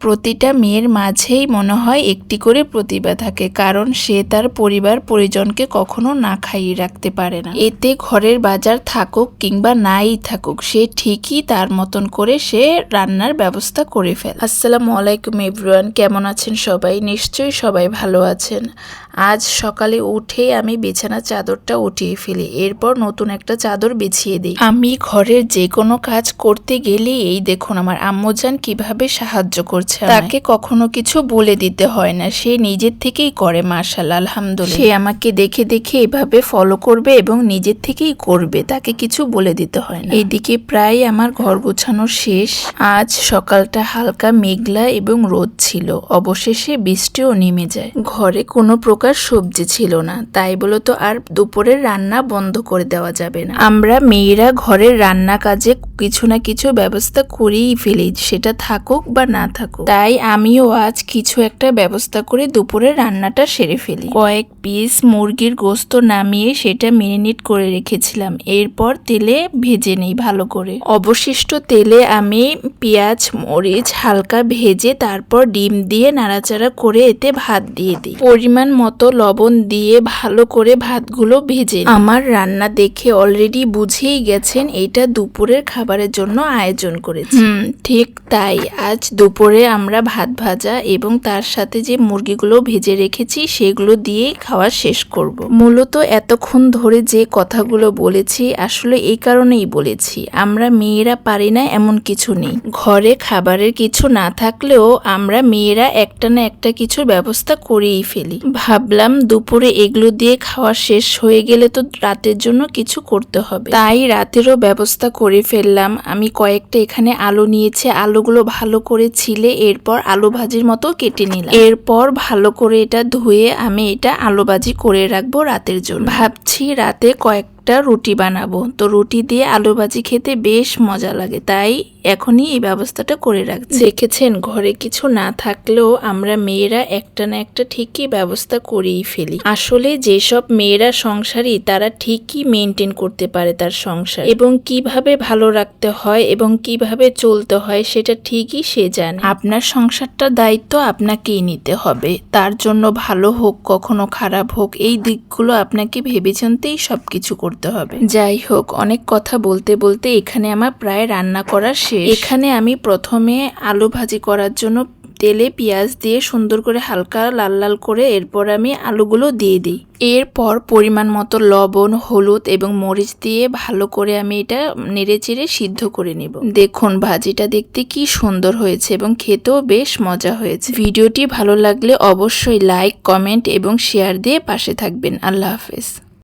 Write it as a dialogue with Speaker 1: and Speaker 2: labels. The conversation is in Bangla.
Speaker 1: প্রতিটা মেয়ের মাঝেই মনে হয় একটি করে প্রতিভা থাকে, কারণ সে তার পরিবার পরিজনকে কখনো না খাইয়ে রাখতে পারে না। এতে ঘরের বাজার থাকুক কিংবা নাই থাকুক, সে ঠিকই তার মতন করে সে রান্নার ব্যবস্থা করে ফেলে। আসসালামু আলাইকুম এভরিওয়ান, কেমন আছেন সবাই? নিশ্চয়ই সবাই ভালো আছেন। আজ সকালে উঠে আমি বিছানা চাদরটা উঠিয়ে ফেলি, এরপর নতুন একটা চাদর বিছিয়ে দিই। আমি ঘরের যে কোনো কাজ করতে গেলে এই দেখুন আমার আম্মুজান কীভাবে সাহায্য করছে। আমায়। তাকে কখনো কিছু বলে দিতে হয় না। সে নিজের থেকেই করে মার্শাল আলহামদুলিল্লাহ। সে আমাকে দেখে দেখে এভাবে ফলো করবে এবং নিজের থেকেই করবে। তাকে কিছু বলে দিতে হয় না। এইদিকে প্রায় আমার ঘর গোছানো শেষ। আজ সকালটা হালকা মেঘলা এবং রোদ ছিল। অবশেষে বৃষ্টিও নেমে যায়। ঘরে কোনো প্রকার সবজি ছিল না। তাই বলো তো আর দুপুরের রান্না বন্ধ করে দেওয়া যাবে না। আমরা মেয়েরা ঘরের রান্না কাজে কিছু না কিছু ব্যবস্থা করেই ফেলি। সেটা থাকুক বা না থাকুক। তাই আমিও আজ কিছু একটা ব্যবস্থা করে দুপুরের রান্নাটা সেরে ফেলি। কয়েক পিস মুরগির গোস্ত নামিয়ে সেটা মেরিনেট করে রেখেছিলাম। এরপর তেলে ভেজে নেই ভালো করে। অবশিষ্ট তেলে আমি পেঁয়াজ, মরিচ হালকা ভেজে তারপর ডিম দিয়ে নাড়াচাড়া করে এতে ভাত দিয়ে দিই। পরিমাণ মতো লবণ দিয়ে ভালো করে ভাতগুলো ভেজে আমার রান্না দেখে অলরেডি বুঝেই গেছেন, এটা দুপুরের খাবারের জন্য আয়োজন করেছি। ঠিক তাই। আজ দুপুরে আমরা ভাত ভাজা এবং তার সাথে যে মুরগিগুলো ভেজে রেখেছি, সেগুলো দিয়ে খাওয়া শেষ করব। মূলত এতক্ষণ ধরে যে কথাগুলো বলেছি, আসলে এই কারণেই বলেছি, আমরা মেয়েরা পারি না এমন কিছু নেই। ঘরে খাবারের কিছু না থাকলেও আমরা মেয়েরা একটা না একটা কিছুর ব্যবস্থা করেই ফেলি। ভাবলাম দুপুরে এগুলো দিয়ে খাওয়া শেষ হয়ে গেলে তো রাতের জন্য কিছু করতে হবে। তাই রাতেরও ব্যবস্থা করে ফেললাম। আমি কয়েকটা এখানে আলো নিয়েছি। আলোগুলো ভালো করে ছিলে এরপর আলু ভাজির মতো কেটে নিলাম। এরপর ভালো করে এটা ধুয়ে আমি এটা আলু ভাজি করে রাখব রাতের জন্য। ভাবছি রাতে কয়েকটা রুটি বানাবো। তো রুটি দিয়ে আলু ভাজি খেতে বেশ মজা লাগে, তাই এখনই এই ব্যবস্থাটা করে রাখছি। দেখেছেন, ঘরে কিছু না থাকলেও আমরা মেয়েরা একটা না একটা ঠিকই ব্যবস্থা করেই ফেলি। আসলে যেসব মেয়েরা সংসারী, তারা ঠিকই মেনটেন করতে পারে তার সংসার। এবং কীভাবে ভালো রাখতে হয় এবং কীভাবে চলতে হয় সেটা ঠিকই সে জানে। আপনার সংসারটা দায়িত্ব আপনাকেই নিতে হবে। তার জন্য ভালো হোক, কখনো খারাপ হোক, এই দিকগুলো আপনাকে ভেবেচিন্তেই সবকিছু করতে হবে। যাই হোক অনেক কথা বলতে বলতে এখানে আমার প্রায় রান্না করা শেষ। এখানে আমি প্রথমে আলু ভাজি করার জন্য তেলে পেঁয়াজ দিয়ে সুন্দর করে হালকা লাল লাল করে এরপর আমি আলুগুলো দিয়ে দিই। এরপর পরিমাণ মতো লবণ, হলুদ এবং মরিচ দিয়ে ভালো করে আমি এটা নেড়ে চেড়ে সিদ্ধ করে নেব। দেখুন, ভাজিটা দেখতে কি সুন্দর হয়েছে এবং খেতেও বেশ মজা হয়েছে। ভিডিওটি ভালো লাগলে অবশ্যই লাইক, কমেন্ট এবং শেয়ার দিয়ে পাশে থাকবেন। আল্লাহ হাফেজ।